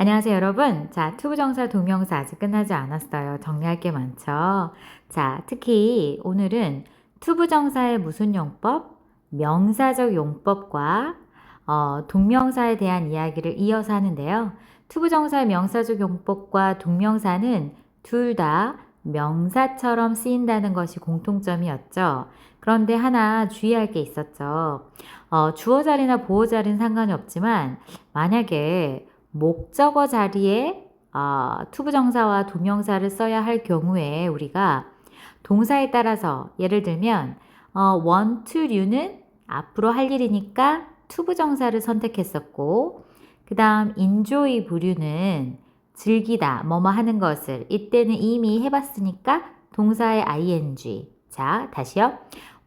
안녕하세요, 여러분. 자, 투부정사 동명사 아직 끝나지 않았어요. 정리할 게 많죠. 자, 특히 오늘은 투부정사의 무슨 용법, 명사적 용법과 어, 동명사에 대한 이야기를 이어서 하는데요. 투부정사의 명사적 용법과 동명사는 둘 다 명사처럼 쓰인다는 것이 공통점이었죠. 그런데 하나 주의할 게 있었죠. 어, 주어 자리나 보어 자리는 상관이 없지만 만약에 목적어 자리에 어, 투부정사와 동명사를 써야 할 경우에 우리가 동사에 따라서 예를 들면 어, want to는 앞으로 할 일이니까 투부정사를 선택했었고 그 다음 enjoy 부류는 즐기다 뭐뭐 하는 것을. 이때는 이미 해봤으니까 동사의 ing. 자 다시요.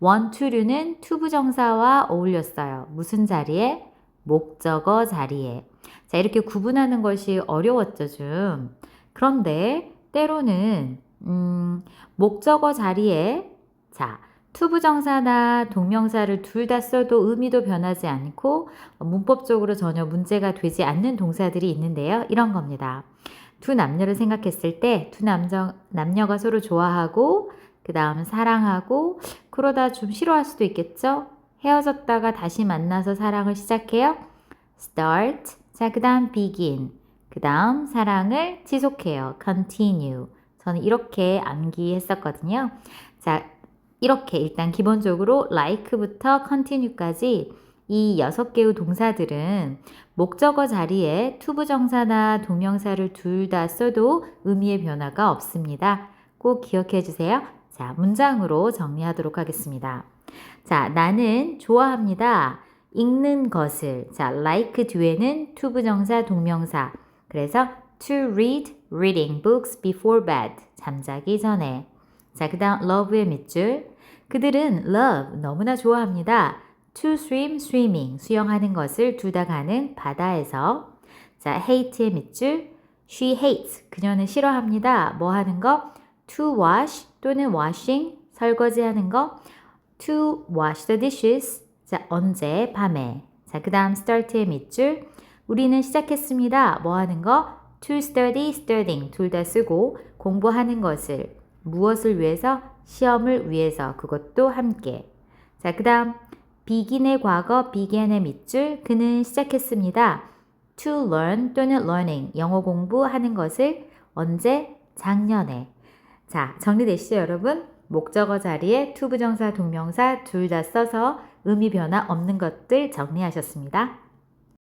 want to는 투부정사와 어울렸어요. 무슨 자리에? 목적어 자리에 자, 이렇게 구분하는 것이 어려웠죠, 좀. 그런데 때로는, 음, 목적어 자리에, 자, 투부정사나 동명사를 둘 다 써도 의미도 변하지 않고 문법적으로 전혀 문제가 되지 않는 동사들이 있는데요. 이런 겁니다. 두 남녀를 생각했을 때 두 남녀가 서로 좋아하고 그 다음 사랑하고 그러다 좀 싫어할 수도 있겠죠? 헤어졌다가 다시 만나서 사랑을 시작해요. start. 자, 그 다음 begin. 그 다음 사랑을 지속해요. continue. 저는 이렇게 암기했었거든요. 자, 이렇게 일단 기본적으로 like부터 continue까지 이 여섯 개의 동사들은 목적어 자리에 투부정사나 동명사를 둘 다 써도 의미의 변화가 없습니다. 꼭 기억해 주세요. 자, 문장으로 정리하도록 하겠습니다. 자, 나는 좋아합니다. 읽는 것을. 자, like 뒤에는 투부정사, 동명사. 그래서 to read, reading books before bed. 잠자기 전에. 자, 그 다음 love의 밑줄. 그들은 love, 너무나 좋아합니다. to swim, swimming. 수영하는 것을 둘 다 가는 바다에서. 자, hate의 밑줄. she hates. 그녀는 싫어합니다. 뭐 하는 거? to wash 또는 washing. 설거지하는 거. to wash the dishes. 자, 언제? 밤에. 자, 그 다음 start의 밑줄. 우리는 시작했습니다. 뭐 하는 거? to study, studying. 둘 다 쓰고 공부하는 것을. 무엇을 위해서? 시험을 위해서. 그것도 함께. 자, 그 다음 begin의 과거, began의 밑줄. 그는 시작했습니다. to learn 또는 learning. 영어 공부하는 것을 언제? 작년에. 자, 정리되시죠, 여러분? 목적어 자리에 투부정사, 동명사 둘 다 써서 의미 변화 없는 것들 정리하셨습니다.